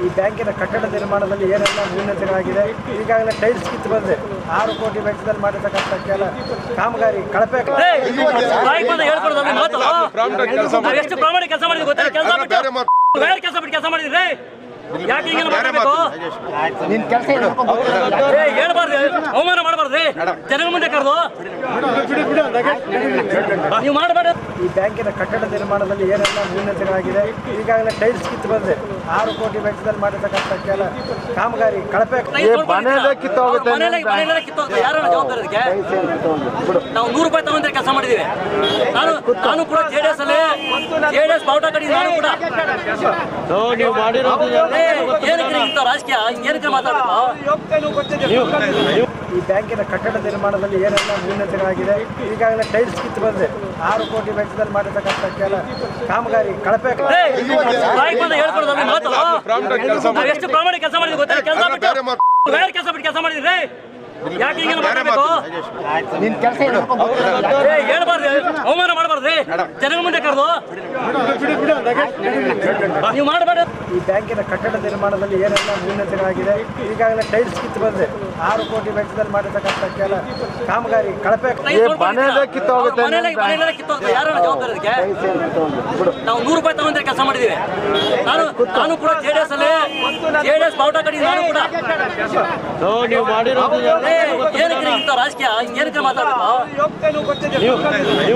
ಈ ಬ್ಯಾಂಕಿನ ಕಟ್ಟಡ ನಿರ್ಮಾಣದಲ್ಲಿ ಏನೆಲ್ಲ ನ್ಯೂನತೆಗಳಾಗಿದೆ ಈಗಾಗಲೇ ಟೈಲ್ಸ್ ಕಿತ್ತು ಬಂದಿದೆ. ಆರು ಕೋಟಿ ವೆಚ್ಚದಲ್ಲಿ ಮಾಡಿರ್ತಕ್ಕಂಥ ಕೆಲ ಕಾಮಗಾರಿ ಕಳಪೆ ಮಾತು ಕೆಲಸ ಮಾಡಿದ್ವಿ ಗೊತ್ತಾ ಕೆಲಸ ಬಿಟ್ಟು ಬೇರೆ ಕೆಲಸ ಬಿಟ್ಟು ಕೆಲಸ ಮಾಡಿದ್ರಿ? ಯಾಕೆ ಹಿಂಗೆ ಮಾಡಬೇಕು? ನಿನ್ ಕೆಲಸ ಏ ಹೇಳ್ಬಾರ್ದು. ಅವಮಾನ ಮಾಡಬಾರ್ದ್ರಿ ಜನಗಳ ಮುಂದೆ ಕರೆದು. ನೀವು ಮಾಡಬೇಡ ಈ ಬ್ಯಾಂಕಿನ ಕಟ್ಟಡ ನಿರ್ಮಾಣದಲ್ಲಿ ಏನೆಲ್ಲ ನ್ಯೂನತೆಗಳಾಗಿದೆ ಈಗಾಗಲೇ ಟೈಲ್ಸ್ ಕಿತ್ತು ಬಂದಿದೆ. ಆರು ಕೋಟಿ ವೆಚ್ಚದಲ್ಲಿ ಮಾಡಿರ್ತಕ್ಕಂಥ ಕೆಲ ಕಾಮಗಾರಿ ಕಳಪೆ ಯಾರು ಜವಾಬ್ದಾರಿ ಇದಕ್ಕೆ? ನಾವು ನೂರು ರೂಪಾಯಿ ತಗೊಂಡ್ರೆ ಕೆಲಸ ಮಾಡಿದೀವಿ. ನಾನು ನಾನು ಕೂಡ ಜೆ ಡಿ ಎಸ್ ಅಲ್ಲಿ ಜೆ ಡಿ ಎಸ್ ಬಾವುಟ ಕಡಿ ನಾನು ಕೂಡ ನೀವು ಮಾಡಿರೋದು ರಾಜಕೀಯ ಏನಕ್ಕೆ ಈ ಬ್ಯಾಂಕಿನ ಕಟ್ಟಡ ನಿರ್ಮಾಣದಲ್ಲಿ ಏನೆಲ್ಲ ನ್ಯೂನತೆಗಳಾಗಿದೆ ಈಗಾಗಲೇ ಟೈಲ್ಸ್ ಕಿತ್ತು ಬಂದಿದೆ ಆರು ಕೋಟಿ ವೆಚ್ಚದಲ್ಲಿ ಮಾಡಿರ್ತಕ್ಕಂಥ ಕೆಲ ಕಾಮಗಾರಿ ಕಳಪೆ ಎಷ್ಟು ಪ್ರಾಮಾಣಿಕ ಕೆಲಸ ಮಾಡಿದ್ವಿ? ಗೊತ್ತಾ? ಕೆಲಸ ಬಿಟ್ಟು ಕೆಲಸ ಬಿಟ್ಟು ಕೆಲಸ ಮಾಡಿದ್ರಿ? ಯಾಕೆ ಹಿಂಗೆ? ಮಾಡಬೇಕು ನಿನ್ ಕೆಲಸ ಏ ಹೇಳ್ಬಾರ್ದು. ಅವಮಾನ ಜನಗಳ ಮುಂದೆ ಕರೆದು? ನೀವು ಮಾಡಬೇಡ. ಈ ಬ್ಯಾಂಕಿನ ಕಟ್ಟಡ ನಿರ್ಮಾಣದಲ್ಲಿ ಏನೆಲ್ಲ ನ್ಯೂನತೆಗಳಾಗಿದೆ ಈಗಾಗಲೇ ಟೈಲ್ಸ್ ಕಿತ್ತು ಬಂದಿದೆ. ಆರು ಕೋಟಿ ವೆಚ್ಚದಲ್ಲಿ ಮಾಡಿರ್ತಕ್ಕಂಥ ಕೆಲ ಕಾಮಗಾರಿ ಕಳಪೆ ಯಾರು ಜವಾಬ್ದಾರಿ ಇದಕ್ಕೆ ನಾವು ನೂರು ರೂಪಾಯಿ ತಗೊಂಡ್ರೆ ಕೆಲಸ ಮಾಡಿದೀವಿ ನಾನು ನಾನು ಕೂಡ ಜೆ ಡಿ ಎಸ್ ಅಲ್ಲಿ ಜೆ ಡಿ ಎಸ್ ಬಾವುಟ ಕಡಿ. ನಾನು ಕೂಡ ನೀವು ಮಾಡಿರೋದು ಏ, ಏನಕ್ಕೆ ಇಂಥ ರಾಜಕೀಯ? ಏನಕ್ಕೆ ಮಾತಾಡಬೇಕು?